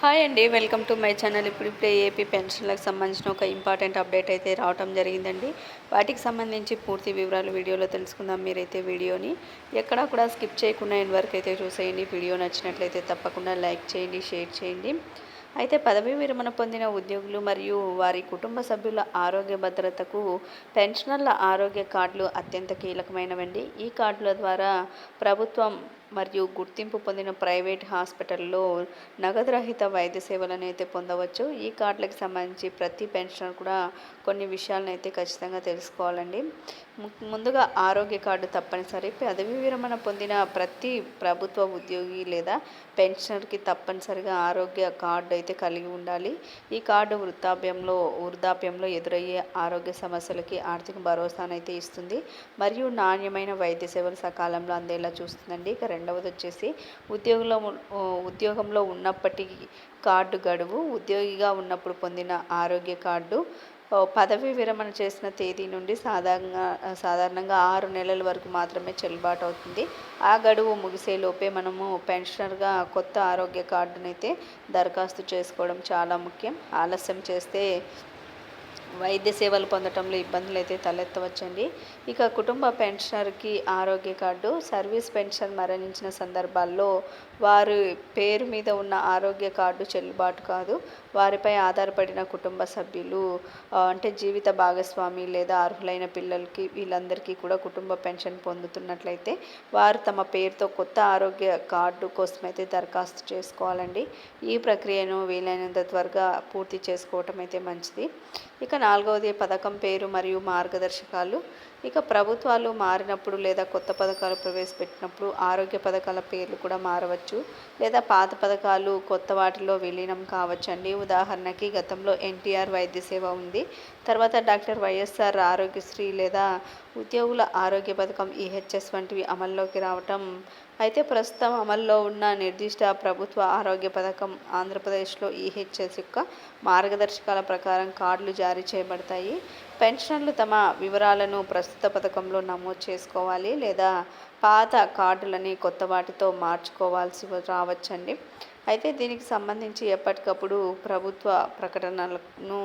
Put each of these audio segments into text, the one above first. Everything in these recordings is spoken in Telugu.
హాయ్ అండి వెల్కమ్ టు మై ఛానల్. ఇప్పుడు ఇప్పుడే ఏపీ పెన్షన్లకు సంబంధించిన ఒక ఇంపార్టెంట్ అప్డేట్ అయితే రావటం జరిగిందండి. వాటికి సంబంధించి పూర్తి వివరాలు వీడియోలో తెలుసుకుందాం. మీరైతే వీడియోని ఎక్కడా కూడా స్కిప్ చేయకుండా ఎండ్ వరకు అయితే చూసేయండి. వీడియో నచ్చినట్లయితే తప్పకుండా లైక్ చేయండి షేర్ చేయండి. అయితే పదవీ విరమణ పొందిన ఉద్యోగులు మరియు వారి కుటుంబ సభ్యుల ఆరోగ్య భద్రతకు పెన్షనర్ల ఆరోగ్య కార్డులు అత్యంత కీలకమైనవండి. ఈ కార్డుల ద్వారా ప్రభుత్వం మరియు గుర్తింపు పొందిన ప్రైవేట్ హాస్పిటల్లో నగదు రహిత వైద్య సేవలను అయితే పొందవచ్చు. ఈ కార్డులకు సంబంధించి ప్రతి పెన్షనర్ కూడా కొన్ని విషయాలను అయితే ఖచ్చితంగా తెలుసుకోవాలండి. ముందుగా ఆరోగ్య కార్డు తప్పనిసరి. పదవి విరమణ పొందిన ప్రతి ప్రభుత్వ ఉద్యోగి లేదా పెన్షనర్కి తప్పనిసరిగా ఆరోగ్య కార్డు అయితే కలిగి ఉండాలి. ఈ కార్డు వృద్ధాప్యంలో వృద్ధాప్యంలో ఎదురయ్యే ఆరోగ్య సమస్యలకి ఆర్థిక భరోసానైతే ఇస్తుంది. మరియు నాణ్యమైన వైద్య సేవలు సకాలంలో అందేలా చూస్తుందండి. ఇక రెండవది వచ్చేసి ఉద్యోగంలో ఉద్యోగంలో ఉన్నప్పటికీ కార్డు గడువు ఉద్యోగిగా ఉన్నప్పుడు పొందిన ఆరోగ్య కార్డు పదవి విరమణ చేసిన తేదీ నుండి సాధారణంగా సాధారణంగా ఆరు నెలల వరకు మాత్రమే చెల్లుబాటు అవుతుంది ఆ గడువు ముగిసేలోపే మనము పెన్షనర్గా కొత్త ఆరోగ్య కార్డునైతే దరఖాస్తు చేసుకోవడం చాలా ముఖ్యం. ఆలస్యం చేస్తే వైద్య సేవలు పొందటంలో ఇబ్బందులు అయితే తలెత్తవచ్చండి. ఇక కుటుంబ పెన్షనర్కి ఆరోగ్య కార్డు సర్వీస్ పెన్షన్ మరణించిన సందర్భాల్లో వారి పేరు మీద ఉన్న ఆరోగ్య కార్డు చెల్లుబాటు కాదు. వారిపై ఆధారపడిన కుటుంబ సభ్యులు అంటే జీవిత భాగస్వామి లేదా అర్హులైన పిల్లలకి వీళ్ళందరికీ కూడా కుటుంబ పెన్షన్ పొందుతున్నట్లయితే వారు తమ పేరుతో కొత్త ఆరోగ్య కార్డు కోసం అయితే దరఖాస్తు చేసుకోవాలండి. ఈ ప్రక్రియను వీలైనంత త్వరగా పూర్తి చేసుకోవటం అయితే మంచిది. ఇక నాలుగవది పథకం పేరు మరియు మార్గదర్శకాలు. ఇక ప్రభుత్వాలు మారినప్పుడు లేదా కొత్త పథకాలు ప్రవేశపెట్టినప్పుడు ఆరోగ్య పథకాల పేర్లు కూడా మారవచ్చు లేదా పాత పథకాలు కొత్త వాటిలో విలీనం కావచ్చండి. ఉదాహరణకి గతంలో ఎన్టీఆర్ వైద్య సేవ ఉంది. తర్వాత డాక్టర్ వైఎస్ఆర్ ఆరోగ్యశ్రీ లేదా ఉద్యోగుల ఆరోగ్య పథకం ఈహెచ్ఎస్ వంటివి అమల్లోకి రావటం. అయితే ప్రస్తుతం అమల్లో ఉన్న నిర్దిష్ట ప్రభుత్వ ఆరోగ్య పథకం ఆంధ్రప్రదేశ్లో ఈహెచ్ఎస్ యొక్క మార్గదర్శకాల ప్రకారం కార్డులు జారీ చేయబడతాయి. పెన్షన్లు తమ వివరాలను ప్రస్తుత పథకంలో నమోదు చేసుకోవాలి లేదా పాత కార్డులని కొత్త వాటితో మార్చుకోవాల్సి రావచ్చండి. అయితే దీనికి సంబంధించి ఎప్పటికప్పుడు ప్రభుత్వ ప్రకటనలను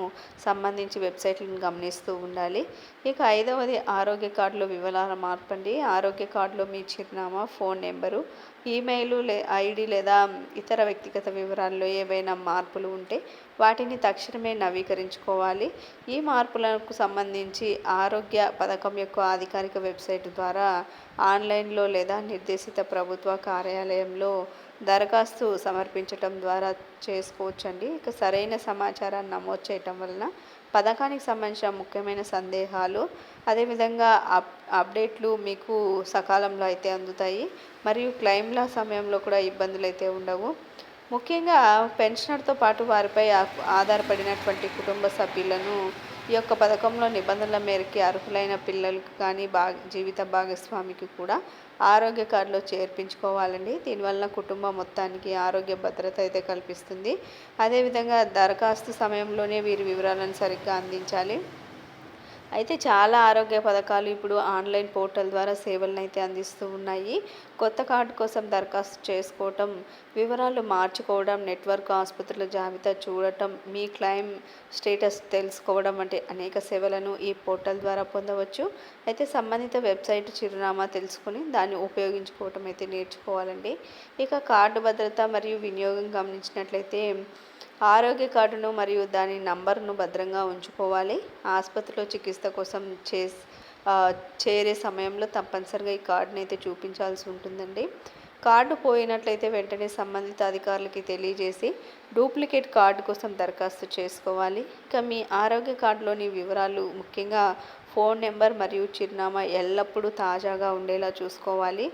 సంబంధించి వెబ్సైట్లను గమనిస్తూ ఉండాలి. ఇక ఐదవది ఆరోగ్య కార్డులో వివరాల మార్పండి. ఆరోగ్య కార్డులో మీ చిరునామా ఫోన్ నెంబరు ఈమెయిల్ లే ఐడి లేదా ఇతర వ్యక్తిగత వివరాల్లో ఏవైనా మార్పులు ఉంటే వాటిని తక్షణమే నవీకరించుకోవాలి. ఈ మార్పులకు సంబంధించి ఆరోగ్య పథకం యొక్క అధికారిక వెబ్సైట్ ద్వారా ఆన్లైన్లో లేదా నిర్దేశిత ప్రభుత్వ కార్యాలయంలో దరఖాస్తు సమర్పించటం ద్వారా చేసుకోవచ్చండి. ఇక సరైన సమాచారాన్ని నమోదు చేయటం వలన పథకానికి సంబంధించిన ముఖ్యమైన సందేహాలు అదేవిధంగా అప్ అప్డేట్లు మీకు సకాలంలో అయితే అందుతాయి. మరియు క్లెయిమ్ల సమయంలో కూడా ఇబ్బందులు అయితే ఉండవు. ముఖ్యంగా పెన్షనర్తో పాటు వారిపై ఆధారపడినటువంటి కుటుంబ సభ్యులను ఈ యొక్క పథకంలో నిబంధనల మేరకి అర్హులైన పిల్లలకు కానీ భాగ జీవిత భాగస్వామికి కూడా ఆరోగ్య కార్డులో చేర్పించుకోవాలండి. దీనివల్ల కుటుంబం మొత్తానికి ఆరోగ్య భద్రత అయితే కల్పిస్తుంది. అదేవిధంగా దరఖాస్తు సమయంలోనే వీరి వివరాలను సరిగ్గా అందించాలి. అయితే చాలా ఆరోగ్య పథకాలు ఇప్పుడు ఆన్లైన్ పోర్టల్ ద్వారా సేవలను అయితే అందిస్తూ ఉన్నాయి. కొత్త కార్డు కోసం దరఖాస్తు చేసుకోవటం వివరాలు మార్చుకోవడం నెట్వర్క్ ఆసుపత్రుల జాబితా చూడటం మీ క్లెయిమ్ స్టేటస్ తెలుసుకోవడం వంటి అనేక సేవలను ఈ పోర్టల్ ద్వారా పొందవచ్చు. అయితే సంబంధిత వెబ్సైట్ చిరునామా తెలుసుకుని దాన్ని ఉపయోగించుకోవటం అయితే నేర్చుకోవాలండి. ఇక కార్డు భద్రత మరియు వినియోగం గమనించినట్లయితే ఆరోగ్య కార్డును మరియు దాని నంబర్ను భద్రంగా ఉంచుకోవాలి. ఆసుపత్రిలో చికిత్స కోసం చే చేరే సమయంలో తప్పనిసరిగా ఈ కార్డుని అయితే చూపించాల్సి ఉంటుందండి. కార్డు పోయినట్లయితే వెంటనే సంబంధిత అధికారులకి తెలియజేసి డూప్లికేట్ కార్డు కోసం దరఖాస్తు చేసుకోవాలి. ఇక మీ ఆరోగ్య కార్డులోని వివరాలు ముఖ్యంగా ఫోన్ నెంబర్ మరియు చిరునామా ఎల్లప్పుడూ తాజాగా ఉండేలా చూసుకోవాలి.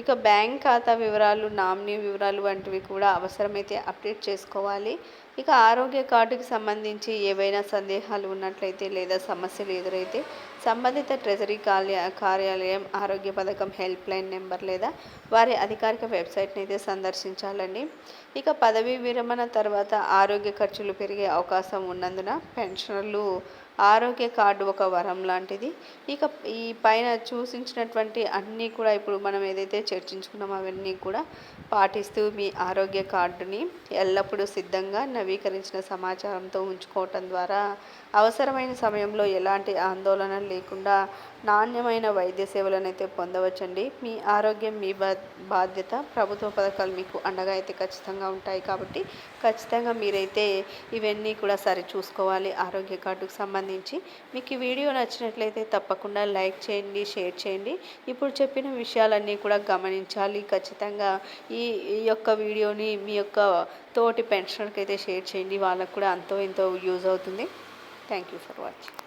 ఇక బ్యాంక్ ఖాతా వివరాలు నామినీ వివరాలు వంటివి కూడా అవసరమైతే అప్డేట్ చేసుకోవాలి. ఇక ఆరోగ్య కార్డుకి సంబంధించి ఏవైనా సందేహాలు ఉన్నట్లయితే లేదా సమస్యలు ఎదురైతే సంబంధిత ట్రెజరీ కార్య కార్యాలయం ఆరోగ్య పథకం హెల్ప్ లైన్ నెంబర్ లేదా వారి అధికారిక వెబ్సైట్ని అయితే సందర్శించాలండి. ఇక పదవీ విరమణ తర్వాత ఆరోగ్య ఖర్చులు పెరిగే అవకాశం ఉన్నందున పెన్షనర్లు ఆరోగ్య కార్డు ఒక వరం లాంటిది. ఇక ఈ పైన సూచించినటువంటి అన్నీ కూడా ఇప్పుడు మనం ఏదైతే చర్చించుకున్నామో అవన్నీ కూడా పాటిస్తూ మీ ఆరోగ్య కార్డుని ఎల్లప్పుడూ సిద్ధంగా నవీకరించిన సమాచారంతో ఉంచుకోవటం ద్వారా అవసరమైన సమయంలో ఎలాంటి ఆందోళన లేకుండా నాణ్యమైన వైద్య సేవలను అయితే పొందవచ్చండి. మీ ఆరోగ్యం మీ బా బాధ్యత ప్రభుత్వ పథకాలు మీకు అండగా అయితే ఖచ్చితంగా ఉంటాయి కాబట్టి ఖచ్చితంగా మీరైతే ఇవన్నీ కూడా సరి చూసుకోవాలి. ఆరోగ్య కార్డుకు సంబంధించి మీకు ఈ వీడియో నచ్చినట్లయితే తప్పకుండా లైక్ చేయండి షేర్ చేయండి. ఇప్పుడు చెప్పిన విషయాలన్నీ కూడా గమనించాలి. ఖచ్చితంగా ఈ ఈ యొక్క వీడియోని మీ యొక్క తోటి పెన్షనర్కి అయితే షేర్ చేయండి. వాళ్ళకు కూడా అంతో ఎంతో యూజ్ అవుతుంది. Thank you for watching